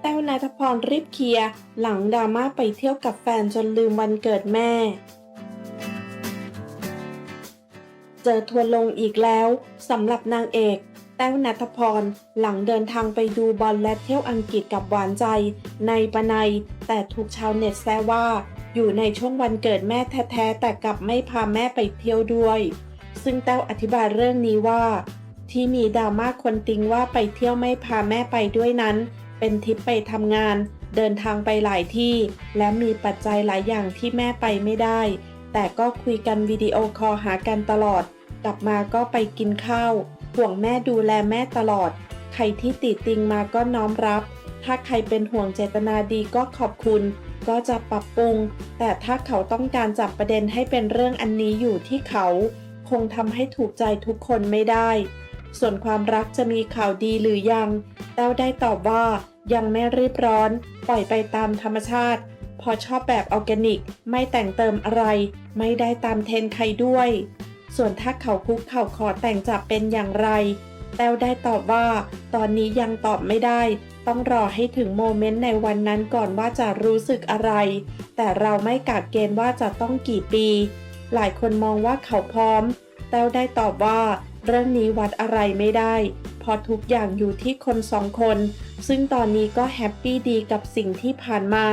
แต้วนัทพรรีบเคลียร์หลังดราม่าไปเที่ยวกับแฟนจนลืมวันเกิดแม่ เจอทัวร์ลงอีกแล้วสำหรับนางเอกแต้วนัทพรหลังเดินทางไปดูบอลและเที่ยวอังกฤษกับหวานใจ ในปะไนแต่ถูกชาวเน็ตแซวว่า อยู่ในช่วงวันเกิดแม่แท้ๆแต่กลับไม่พาแม่ไปเที่ยวด้วย ซึ่งแต้วอธิบายเรื่องนี้ว่า ที่มีดราม่าคนติงว่าไปเที่ยวไม่พาแม่ไปด้วยนั้น เป็นทริปไปทำงาน เดินทางไปหลายที่ และมีปัจจัยหลายอย่างที่แม่ไปไม่ได้ แต่ก็คุยกันวิดีโอคอลหากันตลอด กลับมาก็ไปกินข้าวห่วงแม่ดูแลแม่ตลอด ใครที่ติติงมาก็น้อมรับ ถ้าใครเป็นห่วงเจตนาดีก็ขอบคุณ ก็จะปรับปรุง แต่ถ้าเขาต้องการจับประเด็นให้เป็นเรื่องอันนี้อยู่ที่เขา คงทำให้ถูกใจทุกคนไม่ได้ ส่วนความรักจะมีข่าวดีหรือยังแต้วได้ตอบว่ายังไม่รีบร้อน ปล่อยไปตามธรรมชาติ พอชอบแบบออร์แกนิก ไม่แต่งเติมอะไร ไม่ได้ตามเทรนใครด้วย ส่วนถ้าเขาคุกเข่าขอแต่งจะเป็นอย่างไร แต้วได้ตอบว่า ตอนนี้ยังตอบไม่ได้ ต้องรอให้ถึงโมเมนต์ในวันนั้นก่อนว่าจะรู้สึกอะไร แต่เราไม่กาดเกณฑ์ว่าจะต้องกี่ปี หลายคนมองว่าเขาพร้อม แต้วได้ตอบว่า เรื่องนี้วัดอะไรไม่ได้เพราะทุกอย่างอยู่ที่คนสองคน ซึ่งตอนนี้ก็แฮปปี้ดีกับสิ่งที่ผ่านมา